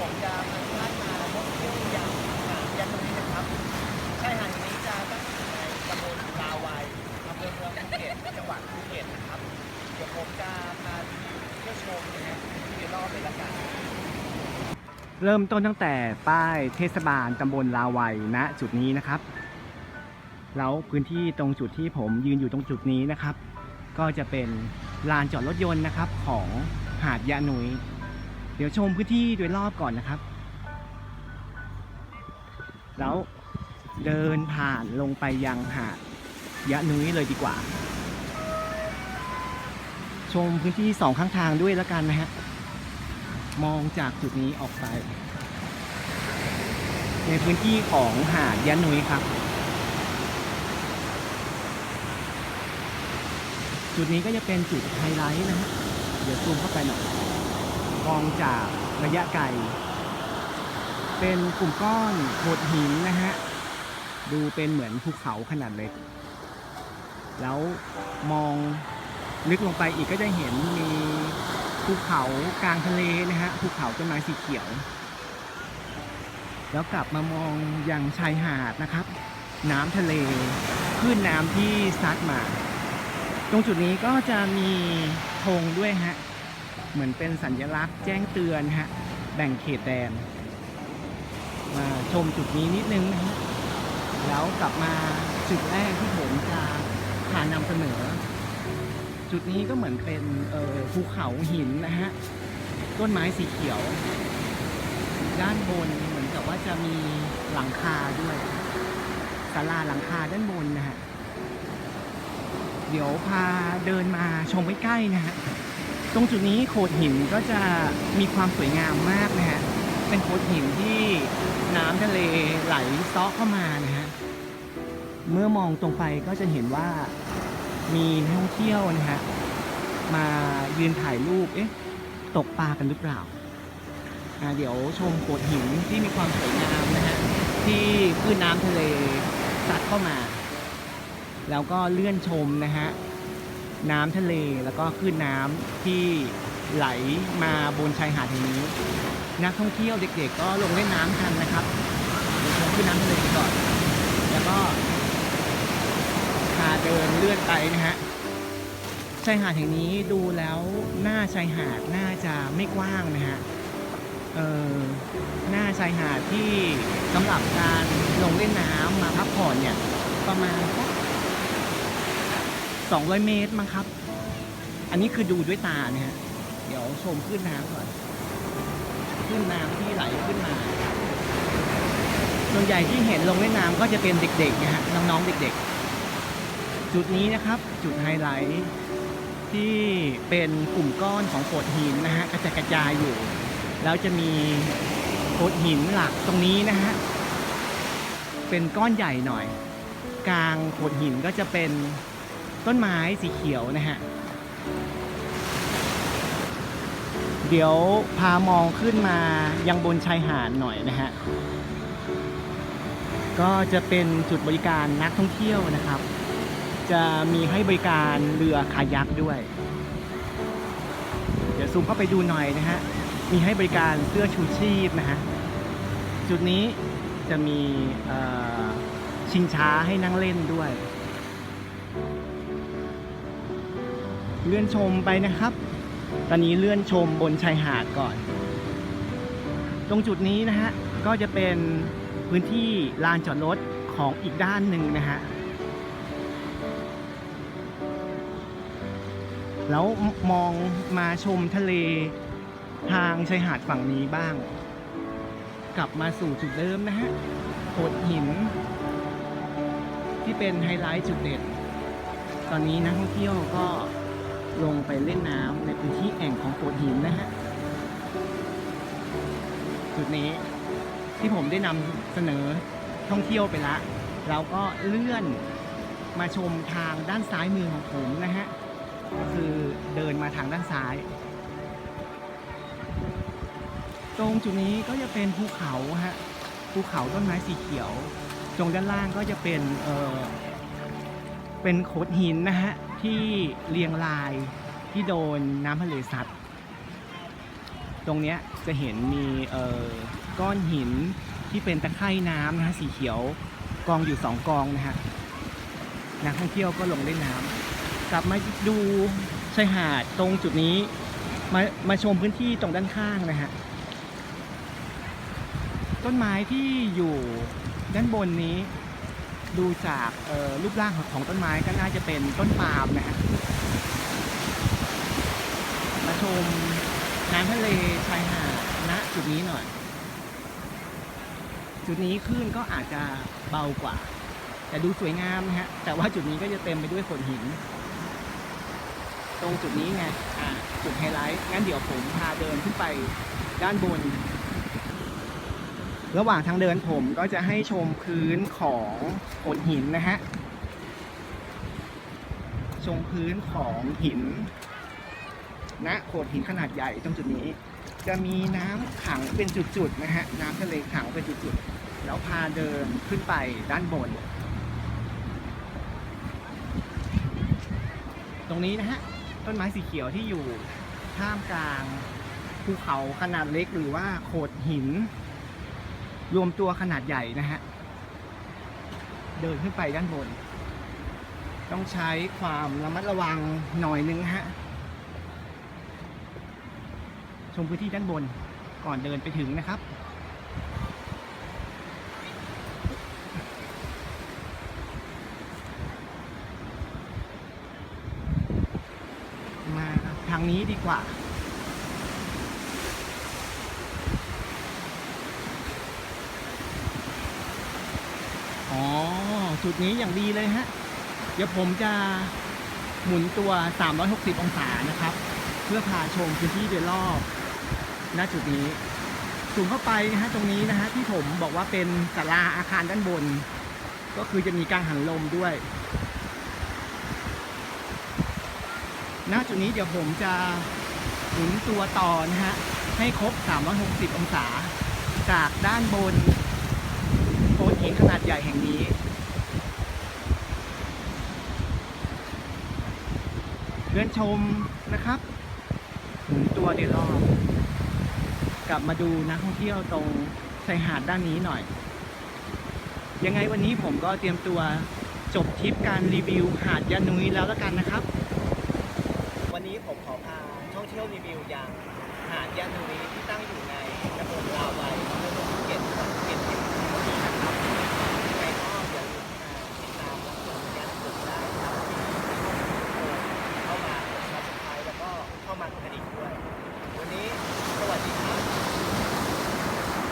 ผมจะพาทุกท่านมาท่องเที่ยวอย่างหาดยันตรงนี้นะครับชายหาดแห่งนี้จะตั้งอยู่ในตำบลลาวัยอำเภอเมืองภูเก็ตจังหวัดภูเก็ตนะครับ เดี๋ยวผมจะพาเที่ยวชมนะฮะที่รอบเป็นละกันเริ่มต้นตั้งแต่ป้ายเทศบาลตำบลลาวัยณจุดนี้นะครับ แล้วพื้นที่ตรงจุดที่ผมยืนอยู่ตรงจุดนี้นะครับ ก็จะเป็นลานจอดรถยนต์นะครับของหาดยะนุย ดี๋ยวชมพื้นที่โดยรอบก่อนนะครับ แล้วเดินผ่านลงไปยังหาดยะนุ้ยเลยดีกว่า ชมพื้นที่สองข้างทางด้วยแล้วกันนะฮะ มองจากจุดนี้ออกไป ในพื้นที่ของหาดยะนุ้ยครับ จุดนี้ก็จะเป็นจุดไฮไลท์นะฮะ เดี๋ยวซูมเข้าไปหน่อย องจากระยะไกล เป็นกลุ่มก้อนโขดหินนะฮะ ดูเป็นเหมือนภูเขาขนาดเล็ก แล้วมองลึกลงไปอีกก็จะเห็นมีภูเขากลางทะเลนะฮะ ภูเขาต้นไม้สีเขียว แล้วกลับมามองยังชายหาดนะครับ น้ำทะเลคลื่นน้ำที่ซัดมา ตรงจุดนี้ก็จะมีธงด้วยฮะ เหมือนเป็นสัญลักษณ์แจ้งเตือนฮะแบ่งเขตแดน มาชมจุดนี้นิดนึงนะฮะแล้วกลับมาจุดแรกที่ผมจะพานำเสนอ จุดนี้ก็เหมือนเป็นภูเขาหินนะฮะต้นไม้สีเขียว ด้านบนเหมือนกับว่าจะมีหลังคาด้วยศาลาหลังคาด้านบนนะฮะเดี๋ยวพาเดินมาชมใกล้ๆนะฮะ ตรงจุดนี้โขดหินก็จะมีความสวยงามมากนะฮะ เป็นโขดหินที่น้ำทะเลไหลซาะเข้ามานะฮะ เมื่อมองตรงไปก็จะเห็นว่ามีนักท่องเที่ยวนะฮะ มายืนถ่ายรูป เอ๊ะ ตกปลากันหรือเปล่า อ่า เดี๋ยวชมโขดหินที่มีความสวยงามนะฮะ ที่คลื่นน้ำทะเลซัดเข้ามา แล้วก็เลื่อนชมนะฮะ น้ำทะเลแล้วก็คลื่นน้ำที่ไหลมาบนชายหาดแห่งนี้ นักท่องเที่ยวเด็กๆ ก็ลงเล่นน้ำกันนะครับเดี๋ยวชมคลื่นน้ำทะเลก่อน แล้วก็พาเดินเลื่อนไปนะฮะชายหาดแห่งนี้ดูแล้วหน้าชายหาดน่าจะไม่กว้างนะฮะเออหน้าชายหาดที่สำหรับการลงเล่นน้ำมาพักผ่อนเนี่ยประมาณสัก 200 เมตรมั้งครับ อันนี้คือดูด้วยตาเนี่ยฮะ เดี๋ยวชมขึ้นน้ำก่อน ขึ้นน้ำที่ไหลขึ้นมา ส่วนใหญ่ที่เห็นลงเล่นน้ำก็จะเป็นเด็กๆนะฮะ น้องๆเด็กๆ จุดนี้นะครับ จุดไฮไลท์ที่เป็นกลุ่มก้อนของโขดหินนะฮะกระจายกระจายอยู่ แล้วจะมีโขดหินหลักตรงนี้นะฮะ เป็นก้อนใหญ่หน่อย กลางโขดหินก็จะเป็น ต้นไม้สีเขียวนะฮะ เดี๋ยวพามองขึ้นมายังบนชายหาดหน่อยนะฮะ ก็จะเป็นจุดบริการนักท่องเที่ยวนะครับ จะมีให้บริการเรือคายักด้วย เดี๋ยวซูมเข้าไปดูหน่อยนะฮะ มีให้บริการเสื้อชูชีพนะฮะ จุดนี้จะมีชิงช้าให้นั่งเล่นด้วย เลื่อนชมไปนะครับ ตอนนี้เลื่อนชมบนชายหาดก่อน ตรงจุดนี้นะฮะก็จะเป็นพื้นที่ลานจอดรถของอีกด้านหนึ่งนะฮะแล้วมองมาชมทะเลทางชายหาดฝั่งนี้บ้าง กลับมาสู่จุดเดิมนะฮะโขดหิน ที่เป็นไฮไลท์จุดเด่นตอนนี้นักท่องเที่ยวก็ ลงไปเล่นน้ำในพื้นที่แอ่งของโขดหินนะฮะจุดนี้ที่ผมได้นำเสนอท่องเที่ยวไปละแล้วก็เลื่อนมาชมทางด้านซ้ายมือของผมนะฮะก็คือเดินมาทางด้านซ้าย ตรงจุดนี้ก็จะเป็นภูเขาฮะภูเขาต้นไม้สีเขียว ตรงด้านล่างก็จะเป็นเออเป็นโขดหินนะฮะ ที่เรียงรายที่โดนน้ำทะเลซัดตตรงเนี้ยจะเห็นมีเอ่อก้อนหินที่เป็นตะไคร่น้ำนะฮะสีเขียวกองอยู่สองกองนะฮะนักท่องเที่ยวก็ลงเล่นน้ำกลับมาดูชายหาดตรงจุดนี้มามาชมพื้นที่ตรงด้านข้างนะฮะต้นไม้ที่อยู่ด้านบนนี้ ดูจากรูปร่างของต้นไม้ก็น่าจะเป็นต้นปาล์มนะฮะมาชมน้ำทะเลชายหาดณจุดนี้หน่อย จุดนี้คลื่นก็อาจจะเบากว่า แต่ดูสวยงามนะฮะ แต่ว่าจุดนี้ก็จะเต็มไปด้วยโขดหิน ตรงจุดนี้ไงจุดไฮไลท์งั้นเดี๋ยวผมพาเดินขึ้นไปด้านบน ระหว่างทางเดินผมก็จะให้ชมพื้นของโขดหินนะฮะ ชมพื้นของหินณโขดหินขนาดใหญ่ตรงจุดนี้ จะมีน้ำขังเป็นจุดๆนะฮะ น้ำทะเลขังเป็นจุดๆ แล้วพาเดินขึ้นไปด้านบน ตรงนี้นะฮะ ต้นไม้สีเขียวที่อยู่ท่ามกลางภูเขาขนาดเล็กหรือว่าโขดหิน รวมตัวขนาดใหญ่นะฮะ เดินขึ้นไปด้านบน ต้องใช้ความระมัดระวังหน่อยนึงฮะ ชมพื้นที่ด้านบนก่อนเดินไปถึงนะครับมาทางนี้ดีกว่า อ๋อ จุดนี้อย่างดีเลยฮะ เดี๋ยวผมจะหมุนตัว 360 องศานะครับ เพื่อพาชมพื้นที่โดยรอบณจุดนี้สูงเข้าไปนะฮะตรงนี้นะฮะที่ผมบอกว่าเป็นศาลาอาคารด้านบน ก็คือจะมีการหันลมด้วย ณจุดนี้เดี๋ยวผมจะหมุนตัวต่อนะฮะให้ครบ 360 องศา จากด้านบน โขดหินขนาดใหญ่แห่งนี้ เดินชมนะครับหมุนตัวเดี๋ยวรอบกลับมาดูนักท่องเที่ยวตรงชายหาดด้านนี้หน่อย ยังไงวันนี้ผมก็เตรียมตัวจบทริปการรีวิวหาดยานุยแล้วล้วกันนะครับ วันนี้ผมขอพาท่องเที่ยวรีวิวอย่างหาดยานุย